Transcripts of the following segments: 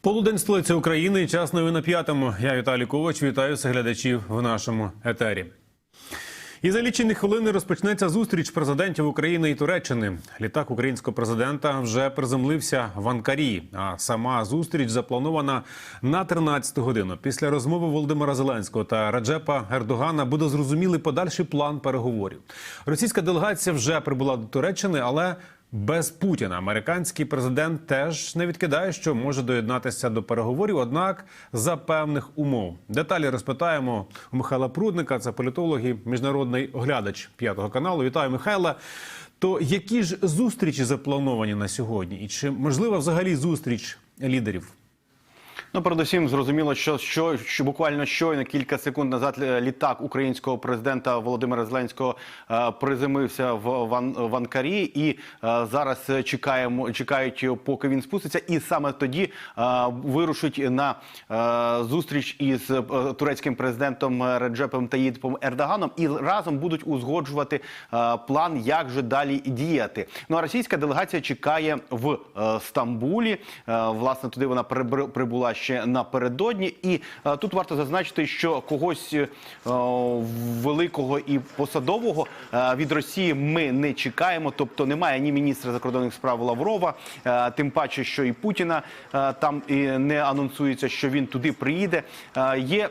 Полудень столиці України. Час новин на п'ятому. Я Віталій Ковач. Вітаю всіх глядачів в нашому етері. І за лічені хвилини розпочнеться зустріч президентів України і Туреччини. Літак українського президента вже приземлився в Анкарі. А сама зустріч запланована на 13 годину. Після розмови Володимира Зеленського та Раджепа Ердогана буде зрозумілий подальший план переговорів. Російська делегація вже прибула до Туреччини, але без Путіна американський президент теж не відкидає, що може доєднатися до переговорів, однак за певних умов. Деталі розпитаємо у Михайла Прудника, це політолог і міжнародний оглядач п'ятого каналу. Вітаю, Михайла. То які ж зустрічі заплановані на сьогодні? І чи можлива взагалі зустріч лідерів? Ну, передусім, зрозуміло, що, що, що буквально щойно кілька секунд назад е, літак українського президента Володимира Зеленського е, приземлився в, в, в Анкарі, і е, зараз чекаємо, чекають, поки він спуститься, і саме тоді е, вирушить на е, зустріч із е, турецьким президентом Реджепом Таїдпом Ердоганом, і разом будуть узгоджувати е, план, як же далі діяти. Ну а російська делегація чекає в е, Стамбулі. Е, власне, туди вона прибула ще напередодні. І е, тут варто зазначити, що когось е, великого і посадового е, від Росії ми не чекаємо. Тобто немає ні міністра закордонних справ Лаврова, е, тим паче, що і Путіна е, там і не анонсується, що він туди приїде. Е, Є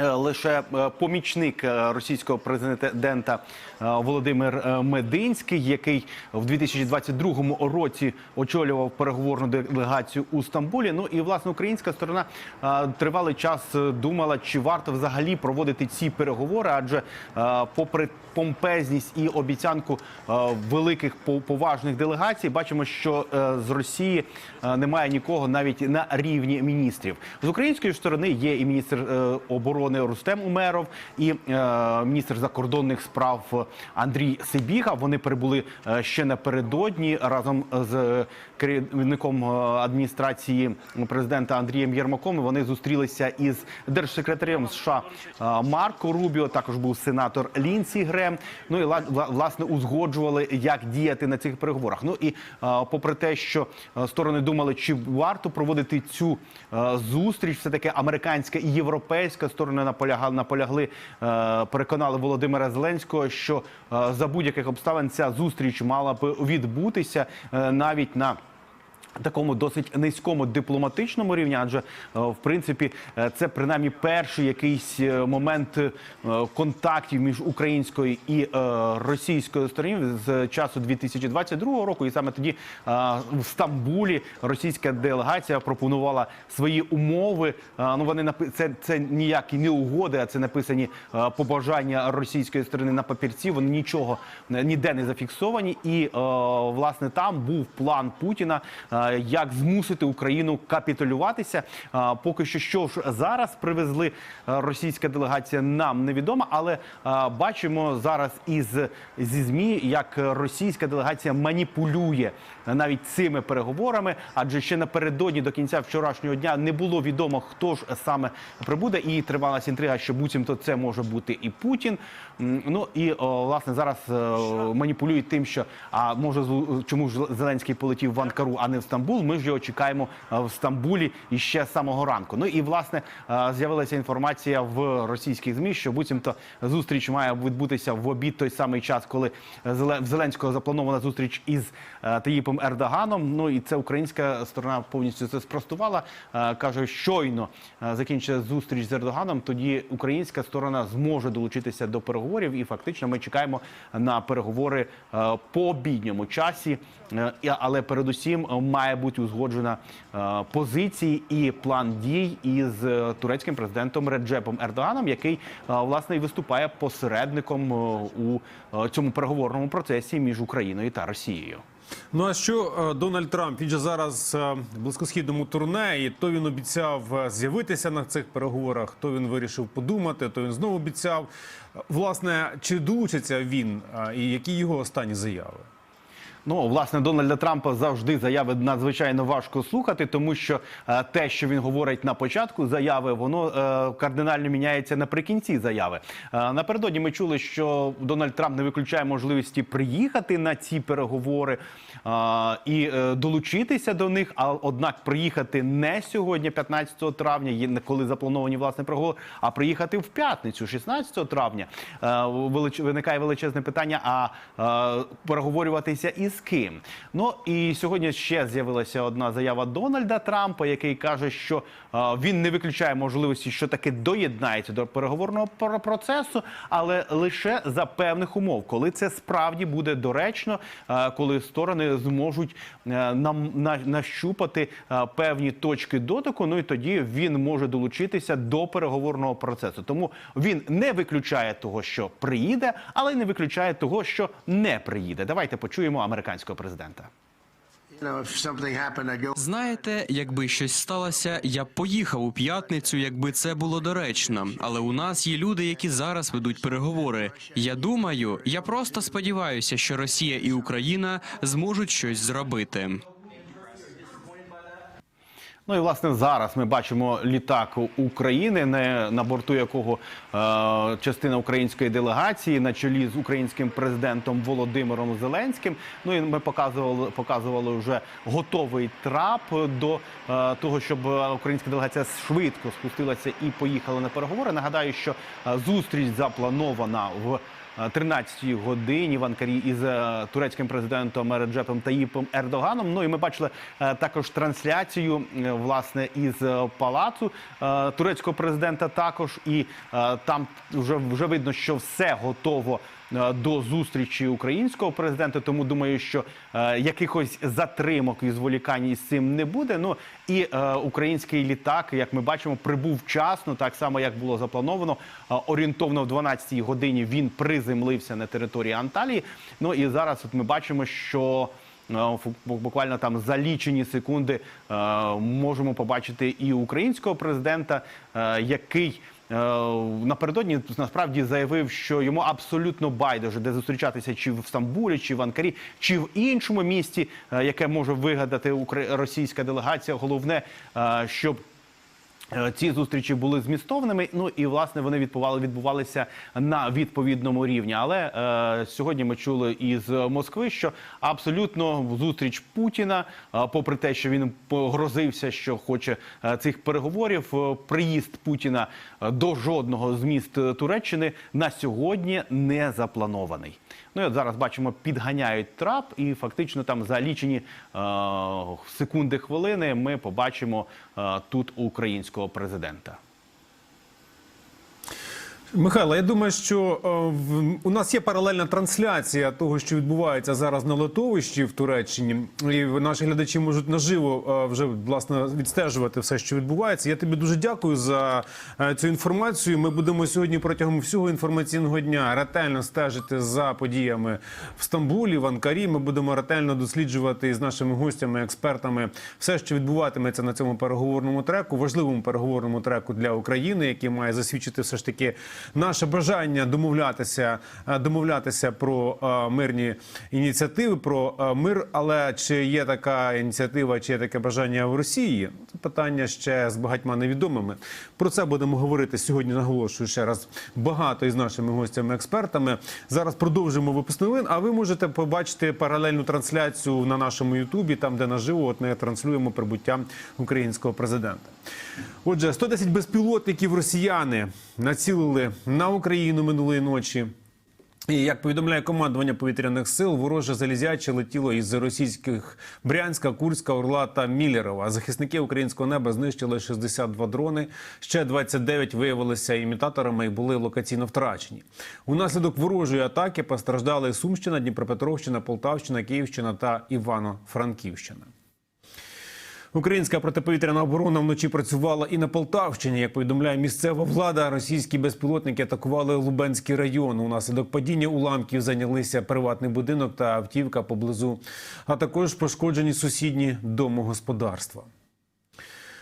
Е, лише е, помічник е, російського президента Володимир е, Мединський, який в 2022 році очолював переговорну делегацію у Стамбулі. Ну і власне українська сторона е, тривалий час е, думала, чи варто взагалі проводити ці переговори, адже е, попри помпезність і обіцянку е, великих по- поважних делегацій, бачимо, що е, з Росії е, немає нікого навіть на рівні міністрів. З української сторони є і міністр е, оборони Рустем Умеров, і е, міністр закордонних справ Андрій Сибіга. Вони прибули е, ще напередодні разом з керівником е, адміністрації президента Андрієм Єрмаком. Вони зустрілися із держсекретарем США е, Марко Рубіо. Також був сенатор Лінсі Грем. Ну і ла- власне узгоджували, як діяти на цих переговорах. Ну і е, попри те, що е, сторони думали, чи варто проводити цю е, зустріч, все таки американська і європейська сторони наполягали, наполягли, е, переконали Володимира Зеленського, що е, за будь-яких обставин ця зустріч мала б відбутися е, навіть на Такому досить низькому дипломатичному рівні, адже е, в принципі е, це принаймні перший якийсь е, момент контактів між українською і російською стороною з часу 2022 року. І саме тоді в Стамбулі російська делегація пропонувала свої умови. Ну вони напи- це, це ніякі не угоди, а це написані побажання російської сторони на папірці. Вони нічого ніде не зафіксовані. І власне там був план Путіна, як змусити Україну капітулюватися. Е, Поки що, що ж зараз привезли е, російська делегація, нам невідомо, але е, бачимо зараз із зі змі, як російська делегація маніпулює навіть цими переговорами, адже ще напередодні до кінця вчорашнього дня не було відомо, хто ж саме прибуде, і тривалася інтрига, що буцімто це може бути і Путін. Ну і о, власне зараз е, маніпулюють тим, що а може чому ж Зеленський полетів в Анкару, а не в Стамбул. Ми ж його чекаємо е, в Стамбулі іще з самого ранку. Ну і власне е, з'явилася інформація в російських змі, що буцімто зустріч має відбутися в обід той самий час, коли в Зеленського запланована зустріч із е, Таїпом Ердоганом. Ну і це українська сторона повністю це спростувала. Каже, щойно закінчиться зустріч з Ердоганом. Тоді українська сторона зможе долучитися до переговорів, і фактично ми чекаємо на переговори по обідньому часі. Але передусім е, має бути узгоджена е, позиції і план дій із е, турецьким президентом Реджепом Ердоганом, який е, власне і виступає посередником у цьому переговорному процесі між Україною та Росією. Ну а що Дональд Трамп? Він же зараз в близькосхідному турне, і то він обіцяв з'явитися на цих переговорах, то він вирішив подумати, то він знову обіцяв. Власне, чи долучиться він, і які його останні заяви? Ну, власне, Дональда Трампа завжди заяви надзвичайно важко слухати, тому що е, те, що він говорить на початку заяви, воно е, кардинально міняється наприкінці заяви. Е, напередодні ми чули, що Дональд Трамп не виключає можливості приїхати на ці переговори е, і е, долучитися до них. А однак приїхати не сьогодні, 15 травня, коли заплановані власне переговори, а приїхати в п'ятницю, 16 травня. Е, виникає величезне питання: а е, переговорюватися із ким? Ну і сьогодні ще з'явилася одна заява Дональда Трампа, який каже, що е, він не виключає можливості, що таки доєднається до переговорного пр- процесу, але лише за певних умов, коли це справді буде доречно, е, коли сторони зможуть е, нам на, нащупати певні точки дотику. Ну і тоді він може долучитися до переговорного процесу. Тому він не виключає того, що приїде, але й не виключає того, що не приїде. Давайте почуємо американського президента. Знаєте, якби щось сталося, я б поїхав у п'ятницю, якби це було доречно. Але у нас є люди, які зараз ведуть переговори. Я думаю, я просто сподіваюся, що Росія і Україна зможуть щось зробити. Ну і власне зараз ми бачимо літак України, не на борту якого е, частина української делегації на чолі з українським президентом Володимиром Зеленським. Ну і ми показували, показували вже готовий трап до е, того, щоб українська делегація швидко спустилася і поїхала на переговори. Нагадаю, що е, зустріч запланована в. 13-й годині в Анкарі із е, турецьким президентом Реджепом Таїпом Ердоганом. Ну і ми бачили е, також трансляцію е, власне із е, палацу е, турецького президента. Також і е, там вже вже видно, що все готово. Е, До зустрічі українського президента, тому думаю, що е, якихось затримок і зволікань із цим не буде. Ну і е, український літак, як ми бачимо, прибув вчасно, так само як було заплановано. Орієнтовно в 12-й годині він приземлився на території Анталії. Ну і зараз от ми бачимо, що буквально там за лічені секунди можемо побачити і українського президента, який. Е, Напередодні насправді заявив, що йому абсолютно байдуже, де зустрічатися чи в Стамбулі, чи в Анкарі, чи в іншому місті, е, яке може вигадати російська делегація. Головне, е, щоб Ці зустрічі були змістовними. Ну і власне вони відбували відбувалися на відповідному рівні. Але е, сьогодні ми чули із Москви, що абсолютно зустріч Путіна, е, попри те, що він погрозився, що хоче е, цих переговорів, е, приїзд Путіна е, до жодного з міст е, Туреччини на сьогодні не запланований. Ну і от зараз бачимо, підганяють трап, і фактично там за лічені е, секунди хвилини ми побачимо е, тут українського президента. Михайло, я думаю, що е, у нас є паралельна трансляція того, що відбувається зараз на литовищі в Туреччині, і наші глядачі можуть наживо е, вже власне відстежувати все, що відбувається. Я тобі дуже дякую за е, цю інформацію. Ми будемо сьогодні протягом всього інформаційного дня ретельно стежити за подіями в Стамбулі, в Анкарі. Ми будемо ретельно досліджувати з нашими гостями, експертами все, що відбуватиметься на цьому переговорному треку, важливому переговорному треку для України, який має засвідчити все ж таки наше бажання домовлятися, е, домовлятися про е, мирні ініціативи, про е, мир. Але чи є така ініціатива, чи є таке бажання в Росії? Це питання ще з багатьма невідомими. Про це будемо говорити сьогодні. Наголошую ще раз багато із нашими гостями-експертами. Зараз продовжимо випуск новин. А ви можете побачити паралельну трансляцію на нашому Ютубі, там де наживо от ми транслюємо прибуття українського президента. Отже, 110 безпілотників росіяни націлили на Україну минулої ночі. І як повідомляє командування повітряних сил, вороже залізяче летіло із російських Брянська, Курська, Орла та Міллерова. Захисники українського неба знищили 62 дрони. Ще 29 виявилися імітаторами і були локаційно втрачені. Унаслідок ворожої атаки постраждали Сумщина, Дніпропетровщина, Полтавщина, Київщина та Івано-Франківщина. Українська протиповітряна оборона вночі працювала і на Полтавщині. Як повідомляє місцева влада, російські безпілотники атакували Лубенський район. Унаслідок падіння уламків зайнялися приватний будинок та автівка поблизу, а також пошкоджені сусідні домогосподарства.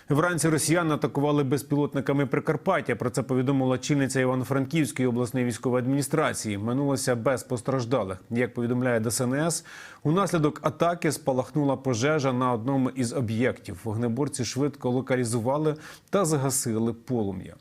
Вранці росіян атакували безпілотниками Прикарпаття. Про це повідомила чільниця Івано-Франківської обласної військової адміністрації. Минулося без постраждалих. Як повідомляє ДСНС, унаслідок атаки спалахнула пожежа на одному із об'єктів. Вогнеборці швидко локалізували та загасили полум'я.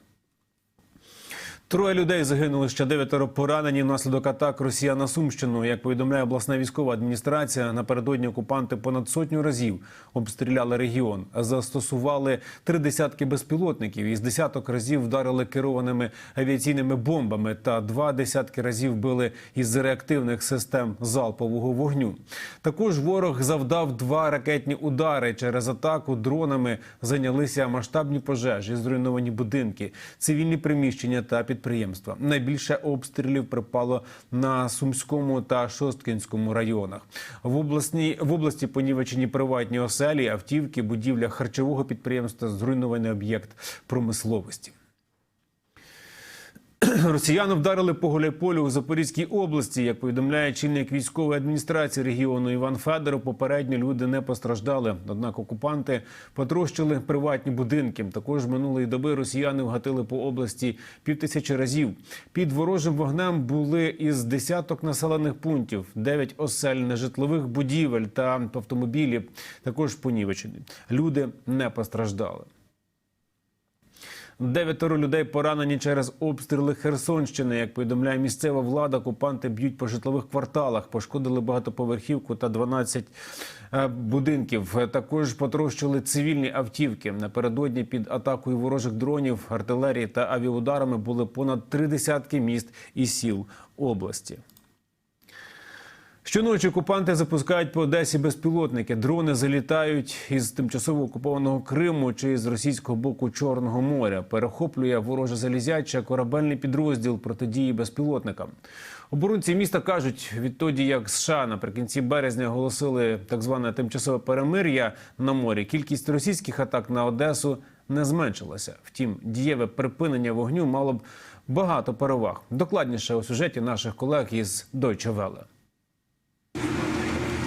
Троє людей загинули, ще дев'ятеро поранені внаслідок атак Росіян на Сумщину. Як повідомляє обласна військова адміністрація, напередодні окупанти понад сотню разів обстріляли регіон, застосували три десятки безпілотників. Із десяток разів вдарили керованими авіаційними бомбами та два десятки разів били із реактивних систем залпового вогню. Також ворог завдав два ракетні удари. Через атаку дронами зайнялися масштабні пожежі, зруйновані будинки, цивільні приміщення та підприємства. Найбільше обстрілів припало на Сумському та Шосткінському районах. В обласній в області понівечені приватні оселі, автівки, будівля харчового підприємства, зруйнований об'єкт промисловості. Росіяни вдарили по Гуляйполю у Запорізькій області. Як повідомляє чільник військової адміністрації регіону Іван Федоров, попередньо люди не постраждали. Однак окупанти потрощили приватні будинки. Також минулої доби росіяни вгатили по області півтисячі разів. Під ворожим вогнем були із десяток населених пунктів, дев'ять осель нежитлових будівель та автомобілі. Також понівечені. Люди не постраждали. Дев'ятеро людей поранені через обстріли Херсонщини. Як повідомляє місцева влада, окупанти б'ють по житлових кварталах, пошкодили багатоповерхівку та 12 е, будинків. Також потрощили цивільні автівки. Напередодні під атакою ворожих дронів, артилерії та авіаударами були понад три десятки міст і сіл області. Щоночі окупанти запускають по Одесі безпілотники. Дрони залітають із тимчасово окупованого Криму чи з російського боку Чорного моря. Перехоплює вороже залізяче корабельний підрозділ протидії безпілотникам. Оборонці міста кажуть, відтоді як США наприкінці березня оголосили так зване тимчасове перемир'я на морі. Кількість російських атак на Одесу не зменшилася. Втім, дієве припинення вогню мало б багато переваг. Докладніше у сюжеті наших колег із Deutsche Welle.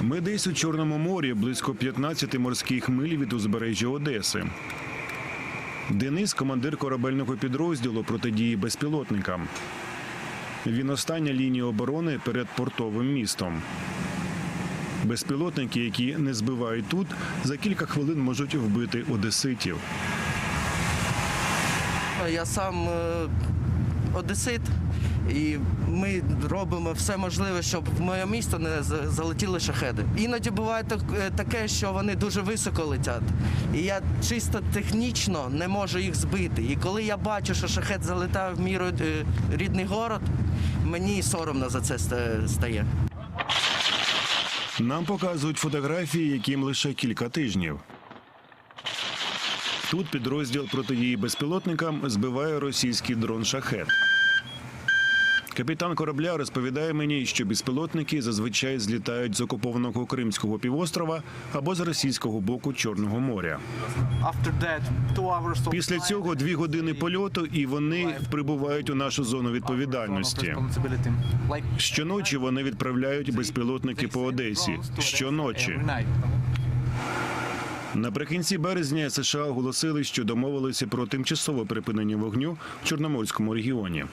Ми десь у Чорному морі, близько 15 морських миль від узбережжя Одеси. Денис командир корабельного підрозділу протидії безпілотникам. Він остання лінія оборони перед портовим містом. Безпілотники, які не збивають тут, за кілька хвилин можуть вбити одеситів. Я сам е, одесит, і ми робимо все можливе, щоб в моє місто не залетіли шахеди. Іноді буває е, таке, що вони дуже високо летять. І я чисто технічно не можу їх збити. І коли я бачу, що шахет залетає в мій е, рідний город, мені соромно за це стає. Нам показують фотографії, яким лише кілька тижнів. Тут підрозділ протидії безпілотникам збиває російський дрон шахет. Капітан корабля розповідає мені, що безпілотники зазвичай злітають з окупованого Кримського півострова або з російського боку Чорного моря. Після цього дві години польоту, і вони прибувають у нашу зону відповідальності. Щоночі вони відправляють безпілотники по Одесі. Щоночі. Наприкінці березня США оголосили, що домовилися про тимчасове припинення вогню в Чорноморському регіоні.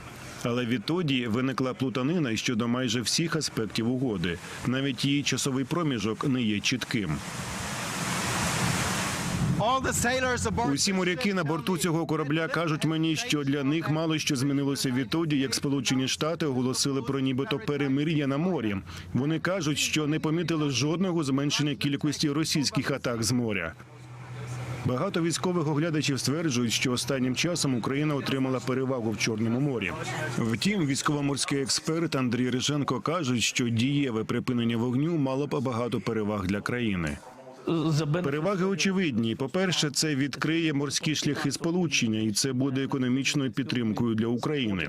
Але відтоді виникла плутанина щодо майже всіх аспектів угоди. Навіть її часовий проміжок не є чітким. Усі моряки на борту цього корабля кажуть мені, що для них мало що змінилося відтоді, як Сполучені Штати оголосили про нібито перемир'я на морі. Вони кажуть, що не помітили жодного зменшення кількості російських атак з моря. Багато військових оглядачів стверджують, що останнім часом Україна отримала перевагу в Чорному морі. Втім, військово-морський експерт Андрій Риженко каже, що дієве припинення вогню мало б багато переваг для країни. Переваги очевидні. По-перше, це відкриє морські шляхи сполучення, і це буде економічною підтримкою для України.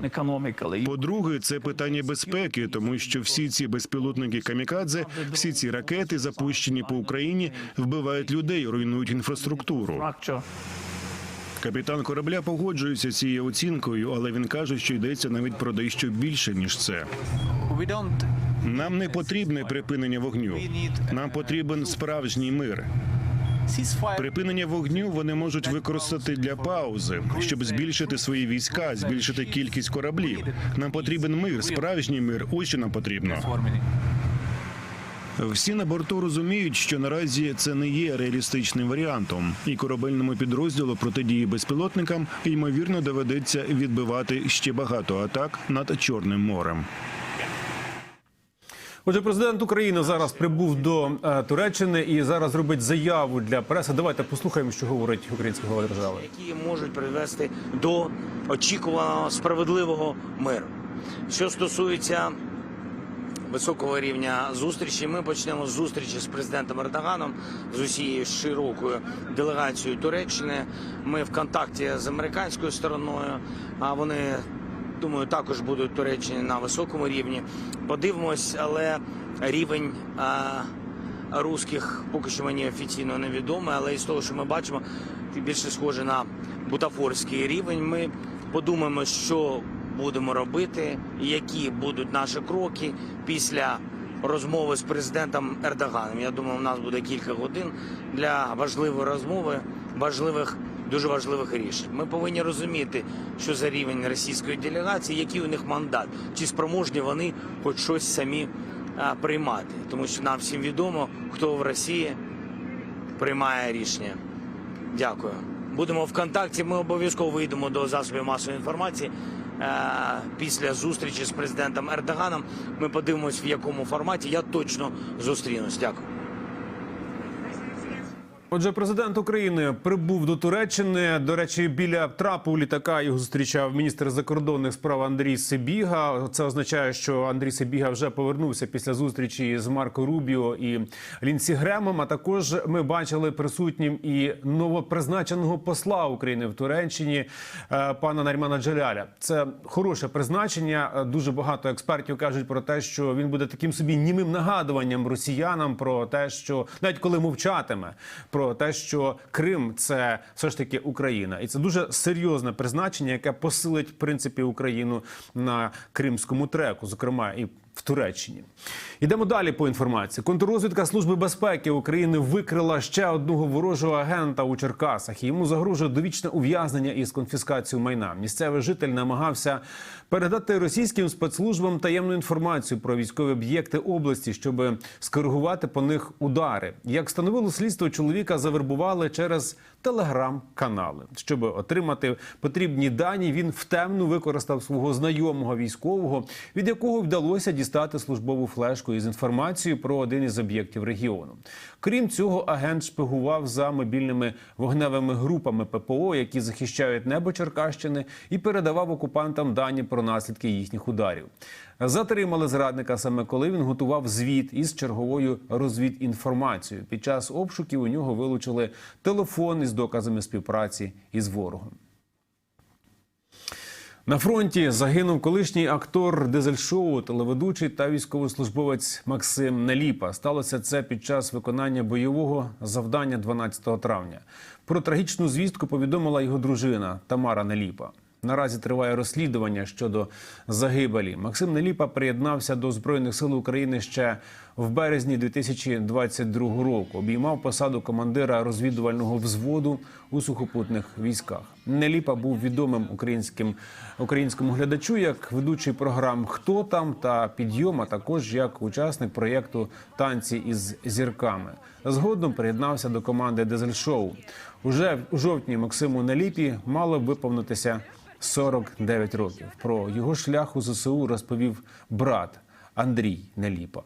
По-друге, це питання безпеки, тому що всі ці безпілотники камікадзе, всі ці ракети, запущені по Україні, вбивають людей, руйнують інфраструктуру. Капітан корабля погоджується з цією оцінкою, але він каже, що йдеться навіть про дещо більше ніж це. Нам не потрібне припинення вогню. Нам потрібен справжній мир. Припинення вогню вони можуть використати для паузи, щоб збільшити свої війська, збільшити кількість кораблів. Нам потрібен мир, справжній мир. Ось що нам потрібно. Всі на борту розуміють, що наразі це не є реалістичним варіантом, і корабельному підрозділу протидії безпілотникам ймовірно доведеться відбивати ще багато атак над Чорним морем. Отже, президент України зараз прибув до е, Туреччини і зараз робить заяву для преси. Давайте послухаємо, що говорить український голова держави. які можуть привести до очікуваного справедливого миру. Що стосується високого рівня зустрічі, ми почнемо з зустрічі з президентом Ердоганом з усією широкою делегацією Туреччини. Ми в контакті з американською стороною. А вони думаю, також будуть в Туреччині на високому рівні. Подивимось, але рівень. А, русських поки що мені офіційно невідомо, але із того, що ми бачимо, більше схоже на бутафорський рівень. Ми подумаємо, що будемо робити, які будуть наші кроки після розмови з президентом Ердоганом. Я думаю, у нас буде кілька годин для важливої розмови, важливих. Дуже важливих рішень. Ми повинні розуміти, що за рівень російської делегації, який у них мандат, чи спроможні вони хоч щось самі а, приймати, тому що нам всім відомо, хто в Росії приймає рішення. Дякую. Будемо в контакті. Ми обов'язково вийдемо до засобів масової інформації. Е, Після зустрічі з президентом Ердоганом ми подивимось, в якому форматі я точно зустрінусь. Дякую. Отже, президент України прибув до Туреччини. До речі, біля трапу літака його зустрічав міністр закордонних справ Андрій Сибіга. Це означає, що Андрій Сибіга вже повернувся після зустрічі з Марко Рубіо і Лінсі Гремом. А також ми бачили присутнім і новопризначеного посла України в Туреччині е, пана Нарімана Джаляля. Це хороше призначення. Дуже багато експертів кажуть про те, що він буде таким собі німим нагадуванням росіянам про те, що навіть коли мовчатиме про те, що Крим це все ж таки Україна, і це дуже серйозне призначення, яке посилить в принципі Україну на кримському треку, зокрема і в Туреччині. Йдемо далі по інформації. Контррозвідка Служби безпеки України викрила ще одного ворожого агента у Черкасах. Йому загрожує довічне ув'язнення із конфіскацією майна. Місцевий житель намагався передати російським спецслужбам таємну інформацію про військові об'єкти області, щоб скоригувати по них удари. Як встановило слідство, чоловіка завербували через телеграм-канали. Щоб отримати потрібні дані, він втемну використав свого знайомого військового, від якого вдалося дістати службову флешку із інформацією про один із об'єктів регіону. Крім цього, агент шпигував за мобільними вогневими групами ППО, які захищають небо Черкащини, і передавав окупантам дані про наслідки їхніх ударів. Затримали зрадника саме коли він готував звіт із черговою розвідінформацією. Під час обшуків у нього вилучили телефон із доказами співпраці із ворогом. На фронті загинув колишній актор дизель-шоу, телеведучий та військовослужбовець Максим Неліпа. Сталося це під час виконання бойового завдання 12 травня. Про трагічну звістку повідомила його дружина Тамара Неліпа. Наразі триває розслідування щодо загибелі. Максим Неліпа приєднався до збройних сил України ще в березні 2022 року. Обіймав посаду командира розвідувального взводу у сухопутних військах. Неліпа був відомим українським українському глядачу як ведучий програм Хто там та підйом, а також як учасник проєкту Танці із зірками. Згодом приєднався до команди Дизель Шоу. Уже у жовтні Максиму Неліпі мало виповнитися 49 років. Про його шлях у ЗСУ розповів брат Андрій Неліпа.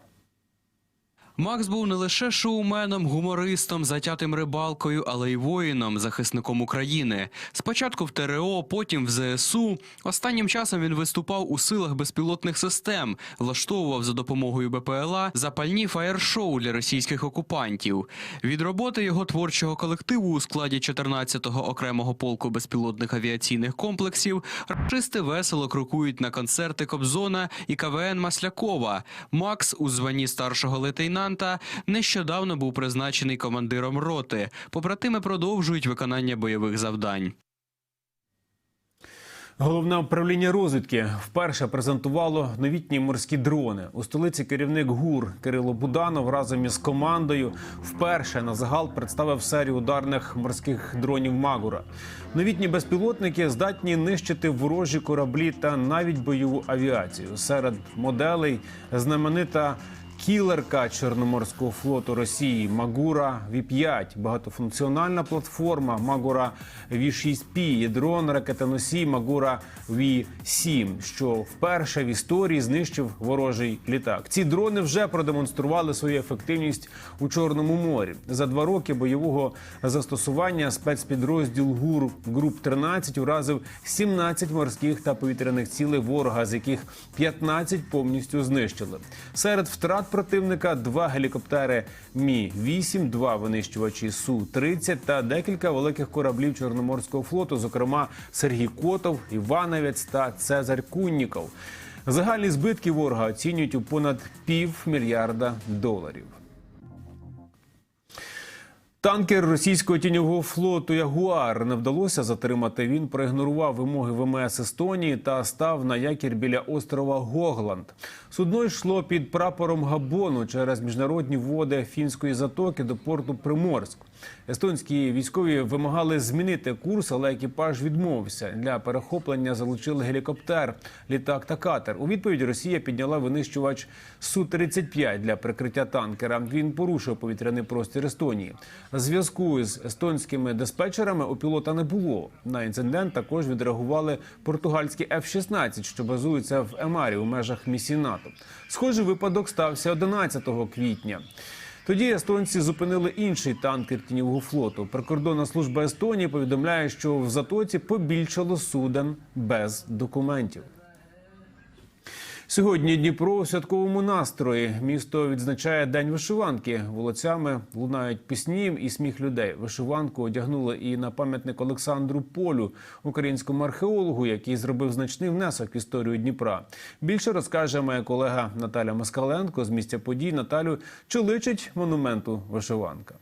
Макс був не лише шоуменом, гумористом, затятим рибалкою, але й воїном, захисником України. Спочатку в ТРО, потім в ЗСУ. Останнім часом він виступав у силах безпілотних систем, влаштовував за допомогою БПЛА запальні фаєр-шоу для російських окупантів. Від роботи його творчого колективу у складі 14-го окремого полку безпілотних авіаційних комплексів рашисти весело крокують на концерти Кобзона і КВН Маслякова. Макс у званні старшого лейтенанта нещодавно був призначений командиром роти. Побратими продовжують виконання бойових завдань. Головне управління розвідки вперше презентувало новітні морські дрони. У столиці керівник ГУР Кирило Буданов разом із командою вперше на загал представив серію ударних морських дронів Магура. Новітні безпілотники здатні нищити ворожі кораблі та навіть бойову авіацію. Серед моделей знаменита Кілерка Чорноморського флоту Росії Магура Ві-5, багатофункціональна платформа Магура Ві-6Пі і дрон ракетоносій Магура Ві-7, що вперше в історії знищив ворожий літак. Ці дрони вже продемонстрували свою ефективність у Чорному морі. За два роки бойового застосування спецпідрозділ ГУР Груп 13 уразив 17 морських та повітряних цілей ворога, з яких 15 повністю знищили. Серед втрат противника два гелікоптери Мі 8 два винищувачі Су 30 та декілька великих кораблів Чорноморського флоту, зокрема Сергій Котов, Івановець та Цезарь Кунніков. Загальні збитки ворога оцінюють у понад пів мільярда доларів. Танкер російського тіньового флоту Ягуар не вдалося затримати. Він проігнорував вимоги ВМС Естонії та став на якір біля острова Гогланд. Судно йшло під прапором Габону через міжнародні води фінської затоки до порту Приморськ. Естонські військові вимагали змінити курс, але екіпаж відмовився. Для перехоплення залучили гелікоптер, літак та катер. У відповідь Росія підняла винищувач су 35 для прикриття танкера. Він порушив повітряний простір Естонії. Зв'язку з естонськими диспетчерами у пілота не було. На інцидент також відреагували португальські F-16, що базуються в Емарі у межах місії НАТО. Схожий випадок стався 11 квітня. Тоді естонці зупинили інший танкер тіньового флоту. Прикордонна служба Естонії повідомляє, що в затоці побільшало суден без документів. Сьогодні Дніпро у святковому настрої. Місто відзначає день вишиванки. Вулицями лунають пісні і сміх людей. Вишиванку одягнули і на пам'ятник Олександру Полю, українському археологу, який зробив значний внесок в історію Дніпра. Більше розкаже моя колега Наталя Москаленко з місця подій. Наталю, чи личить монументу вишиванка?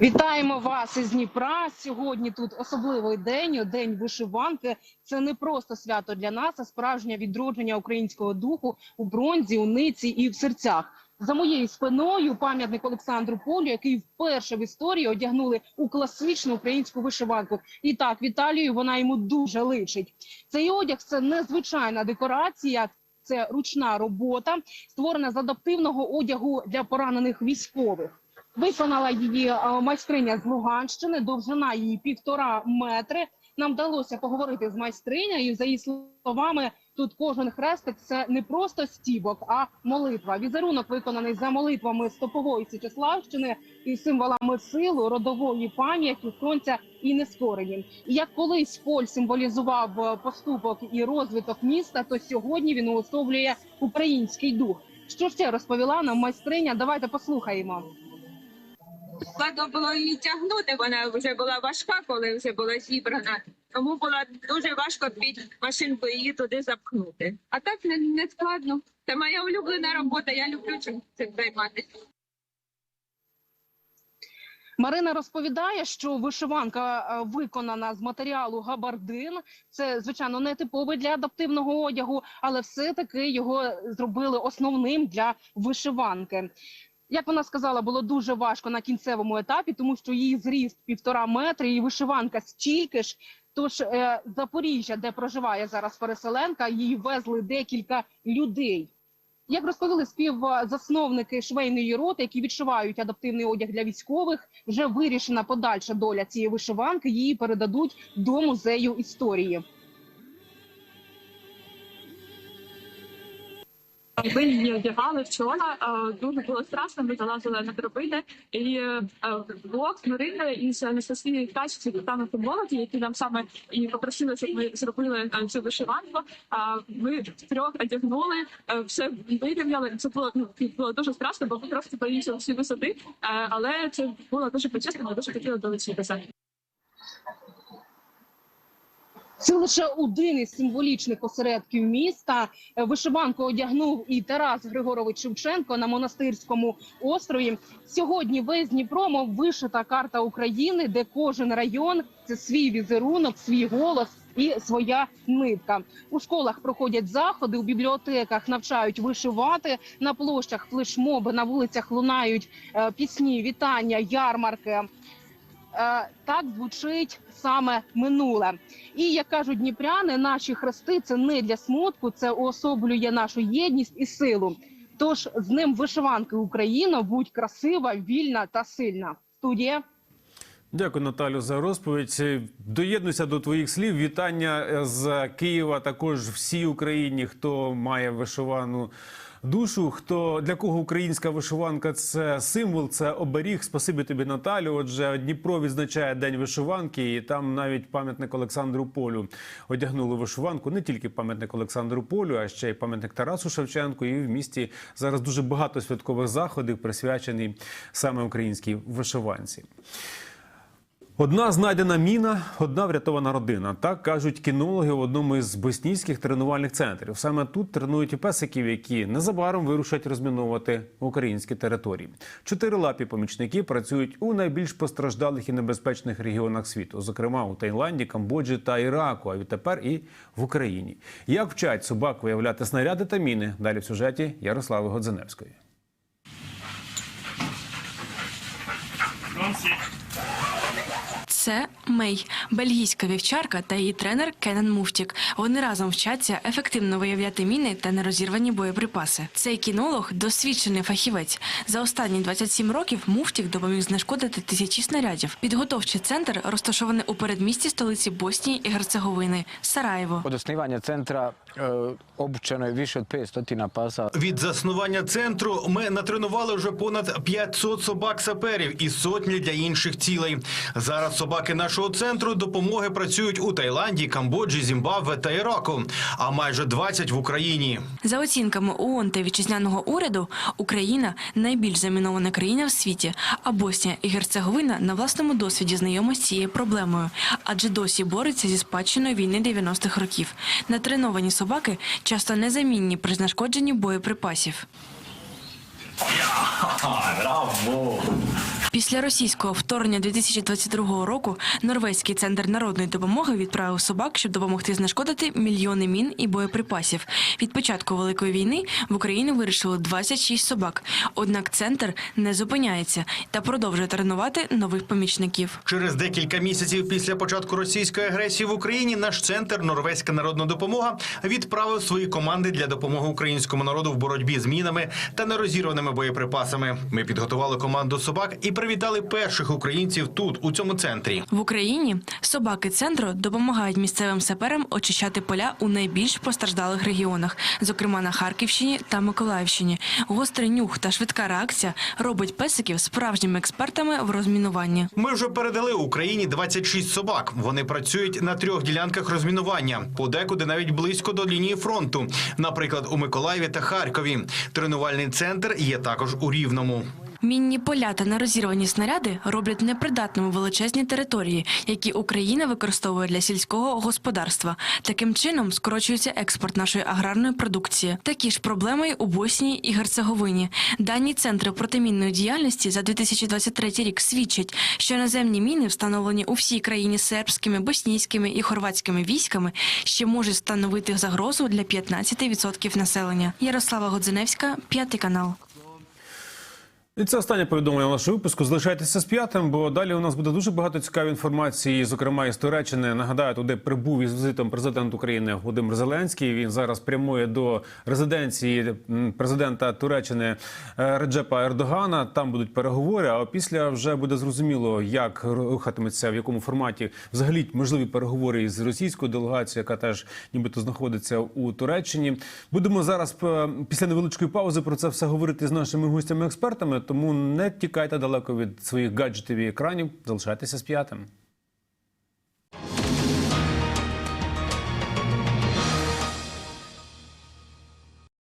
Вітаємо вас із Дніпра. Сьогодні тут особливий день, день вишиванки. Це не просто свято для нас, а справжнє відродження українського духу у бронзі, у ниці і в серцях. За моєю спиною пам'ятник Олександру Полю, який вперше в історії одягнули у класичну українську вишиванку. І так, Віталію вона йому дуже личить. Цей одяг це незвичайна декорація. Це ручна робота, створена з адаптивного одягу для поранених військових. Виконала її е, майстриня з Луганщини, довжина її півтора метри. Нам вдалося поговорити з майстринею. За її словами, тут кожен хрестик це не просто стібок, а молитва. Візерунок виконаний за молитвами стопової Січеславщини і символами сили, родової пам'яті, сонця і нескорені. І як колись Поль символізував е, поступок і розвиток міста, то сьогодні він уособлює український дух. Що ще розповіла нам майстриня? Давайте послухаємо. Складно було її тягнути, вона вже була важка, коли вже була зібрана. Тому було дуже важко під машинку її туди запхнути. А так не, не складно. Це моя улюблена робота. Я люблю цим цим займатися. Марина розповідає, що вишиванка е, виконана з матеріалу габардин. Це звичайно не типовий для адаптивного одягу, але все таки його зробили основним для вишиванки. Як вона сказала, було дуже важко на кінцевому етапі, тому що її зріст півтора метри, і вишиванка стільки ж. Тож е, Запоріжжя, де проживає зараз переселенка, її везли декілька людей. Як розповіли співзасновники швейної роти, які відшивають адаптивний одяг для військових, вже вирішена подальша доля цієї вишиванки. Її передадуть до музею історії. Ми її одягали вчора. е, Дуже було страшно. Ми залазили на драбини. І е, блок з Мариною із Анастасією Ткач, департаменту молоді, які нам саме і попросили, щоб ми зробили е, цю вишиванку. А Ми трьох одягнули, все вирівняли. Це було ну було дуже страшно, бо ми просто боїмося всі висоти. Але це було дуже почесно. Ми дуже хотіли долучитися. Це лише один із символічних осередків міста. Е, Вишиванку одягнув і Тарас Григорович Шевченко на монастирському острові. Сьогодні весь Дніпро, мов вишита карта України, де кожен район це свій візерунок, свій голос і своя нитка. У школах проходять заходи, у бібліотеках навчають вишивати на площах флешмоби, на вулицях лунають е, пісні, вітання, ярмарки. Е, так звучить саме минуле. І як кажуть дніпряни, наші хрести це не для смутку, це уособлює нашу єдність і силу. Тож з ним вишиванки Україна, будь красива, вільна та сильна. Студія. Дякую, Наталю, за розповідь. Доєднуюся до твоїх слів. Вітання з Києва також всій Україні, хто має вишивану душу. Хто для кого українська вишиванка це символ, це оберіг. Спасибі тобі, Наталю. Отже, Дніпро відзначає день вишиванки, і там навіть пам'ятник Олександру Полю одягнули вишиванку. Не тільки пам'ятник Олександру Полю, а ще й пам'ятник Тарасу Шевченку. І в місті зараз дуже багато святкових заходів присвячений саме українській вишиванці. Одна знайдена міна, одна врятована родина. Так кажуть кінологи в одному із боснійських тренувальних центрів. Саме тут тренують песиків, які незабаром вирушать розміновувати українські території. Чотирилапі помічники працюють у найбільш постраждалих і небезпечних регіонах світу, зокрема у Таїланді, Камбоджі та Іраку. А відтепер і в Україні. Як вчать собак виявляти снаряди та міни? Далі в сюжеті Ярослави Годзеневської. Це Мей, бельгійська вівчарка та її тренер Кеннен Муфтік. Вони разом вчаться ефективно виявляти міни та нерозірвані боєприпаси. Цей кінолог досвідчений фахівець. За останні 27 років Муфтік допоміг знешкодити тисячі снарядів. Підготовчий центр розташований у передмісті столиці Боснії і Герцеговини Сараєво. Centra e, obučeno je više od 500 pasa. Від заснування центру ми натренували вже понад 500 собак-саперів і сотні для інших цілей. Зараз собаки нашого центру допомоги працюють у Таїланді, Камбоджі, Зімбабве та Іраку, а майже 20 в Україні. За оцінками ООН та вітчизняного уряду, Україна найбільш замінована країна в світі, а Боснія і Герцеговина на власному досвіді знайома з цією проблемою, адже досі бореться зі спадщиною війни 90-х років. Натреновані собаки часто незамінні при знешкодженні боєприпасів. Після російського вторгнення 2022 року норвезький центр народної допомоги відправив собак, щоб допомогти знешкодити мільйони мін і боєприпасів. Від початку великої війни в Україну вирішили 26 собак. Однак центр не зупиняється та продовжує тренувати нових помічників. Через декілька місяців після початку російської агресії в Україні наш центр Норвезька народна допомога відправив свої команди для допомоги українському народу в боротьбі з мінами та нерозірваними боєприпасами. Ми підготували команду собак і привітали перших українців тут, у цьому центрі. В Україні собаки центру допомагають місцевим саперам очищати поля у найбільш постраждалих регіонах, зокрема на Харківщині та Миколаївщині. Гострий нюх та швидка реакція робить песиків справжніми експертами в розмінуванні. Ми вже передали Україні 26 собак. Вони працюють на трьох ділянках розмінування, подекуди навіть близько до лінії фронту, наприклад, у Миколаєві та Харкові. Тренувальний центр є також у Рівному. Мінні поля та нерозірвані снаряди роблять непридатними величезні території, які Україна використовує для сільського господарства. Таким чином скорочується експорт нашої аграрної продукції. Такі ж проблеми й у Боснії і Герцеговині. Дані центри протимінної діяльності за 2023 рік свідчать, що наземні міни, встановлені у всій країні сербськими, боснійськими і хорватськими військами, ще можуть становити загрозу для 15% населення. Ярослава Годзиневська, п'ятий канал. І це останнє повідомлення нашого випуску. Залишайтеся з п'ятим, бо далі у нас буде дуже багато цікавої інформації, зокрема із Туреччини. Нагадаю, туди прибув із візитом президент України Володимир Зеленський. Він зараз прямує до резиденції президента Туреччини е, Реджепа Ердогана. Там будуть переговори. А після вже буде зрозуміло, як рухатиметься, в якому форматі взагалі можливі переговори із російською делегацією, яка теж нібито знаходиться у Туреччині. Будемо зараз е, після невеличкої паузи про це все говорити з нашими гостями-експертами. Тому не тікайте далеко від своїх гаджетів і екранів. Залишайтеся з п'ятим.